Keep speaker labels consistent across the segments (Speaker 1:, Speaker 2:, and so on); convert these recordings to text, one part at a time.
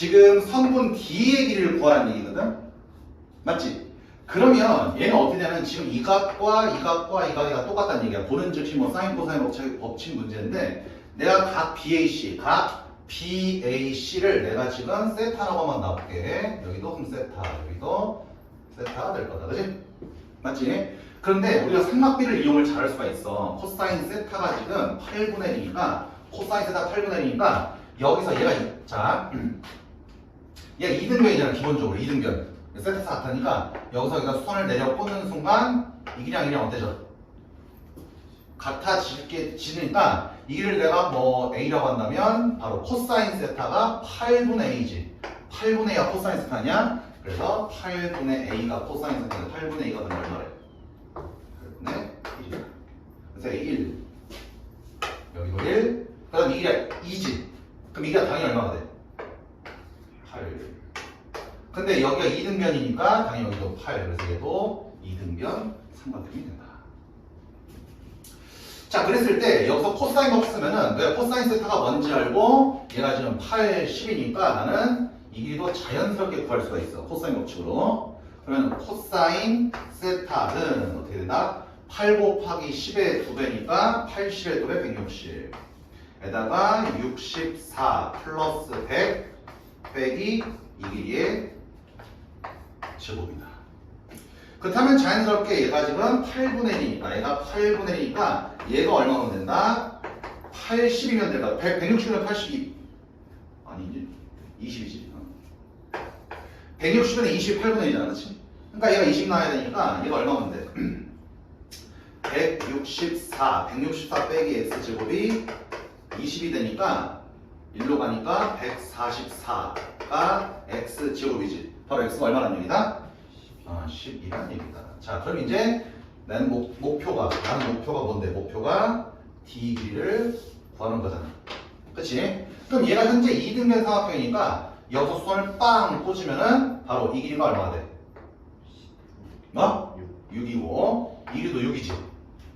Speaker 1: 지금 성분 D의 길이를 구하라는 얘기거든? 맞지? 그러면 얘는 어떻게 되냐면 지금 이 값과 이 값과 이 값이 똑같다는 얘기야. 보는 즉시 뭐 사인 코사인 법칙, 법칙 문제인데 내가 각 BAC, 각 BAC를 내가 지금 세타라고 한번 나올게. 여기도 그럼 세타, 여기도 세타가 될 거다. 그지? 맞지? 그런데 우리가 삼각비를 이용을 잘할 수가 있어. 코사인 세타가 지금 8분의 1이니까 코사인 세타 8분의 1이니까 여기서 얘가 이- 자 얘가 이등변이잖아 기본적으로 이등변 세타스 같으니까 여기서 여기다 선을 내려 꽂는 순간 이 길이랑 이랑 어때져? 같아지게 지니까 이 길을 내가 뭐 A라고 한다면 바로 코사인 세타가 8분의 A지 8분의 A가 코사인 세타냐? 그래서 8분의 A가 코사인 세타인데 8분의 A가 되면 얼마래? 8분의 1이야 그래서 1 여기도 1 그다음 이 길이 2지 그럼 이 길이가 당연히 얼마가 돼? 8 근데 여기가 2등변이니까 당연히 여기도 8 그래서 얘도 2등변 삼각형이 된다. 자 그랬을 때 여기서 코사인 법 쓰면은 내가 코사인 세타가 뭔지 알고 얘가 지금 8, 10이니까 나는 이 길이도 자연스럽게 구할 수가 있어. 코사인 법칙으로. 그러면 코사인 세타는 어떻게 된다? 8 곱하기 10의 2배니까 80의 2배 160 에다가 64 플러스 100 빼기 이 길이의 제곱이다. 그렇다면 자연스럽게 얘가 지금 8분의 1이니까 얘가 8분의 1이니까 얘가 얼마면 된다? 80이면 된다. 100, 160이면 82 아니지 20이지 160은 28분의 1이잖아 그렇지? 그러니까 얘가 20 나와야 되니까 얘가 얼마면 돼? 164 164 빼기 x제곱이 20이 되니까 1로 가니까 144가 x제곱이지 바로 x가 얼마라는 얘기다? 아, 10이라는 얘기다. 자, 그럼 이제 나는 목, 목표가, 나는 목표가 뭔데? 목표가 d 길이를 구하는 거잖아. 그치? 그럼 얘가 현재 2등변 삼각형이니까 여기서 수선을 빵 꽂으면은 바로 이 길이가 얼마가 돼? 뭐? 6 이고 이 길이도 6이지.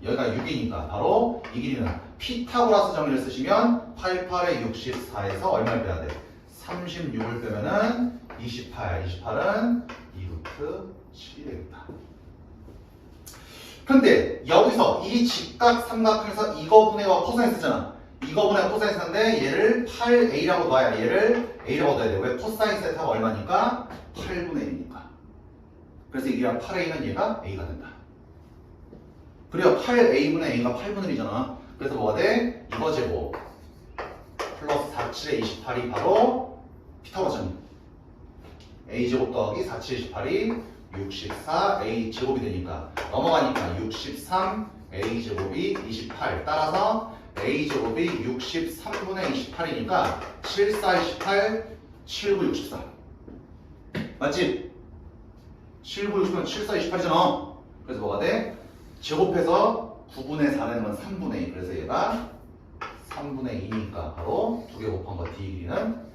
Speaker 1: 여기가 6이니까 바로 이 길이는 피타고라스 정리를 쓰시면 88에 64에서 얼마를 빼야 돼? 36을 빼면은 28, 28은 2루트 7이 되겠다. 근데 여기서 이 직각 삼각형에서 이거분의 와 코사인 세잖아. 이거분의 코사인 세인데 얘를 8a라고 놔야 얘를 a라고 놔야 돼. 왜 코사인 세타가 얼마니까? 8분의 1이니까. 그래서 이 길이랑 8a는 얘가 a가 된다. 그래요. 8a분의 a가 8분의 1이잖아. 그래서 뭐가 돼? 이거 제곱 플러스 47의 28이 바로 피타고라스 정리. a제곱 더하기 47, 28이 64 a제곱이 되니까 넘어가니까 63 a제곱이 28 따라서 a제곱이 63분의 28이니까 7, 4, 28, 7, 9, 64 맞지? 7, 9, 64는 7, 4, 28이잖아 그래서 뭐가 돼? 제곱해서 9분의 4는 건 3분의 2 그래서 얘가 3분의 2니까 바로 두 개 곱한 거 d 길이는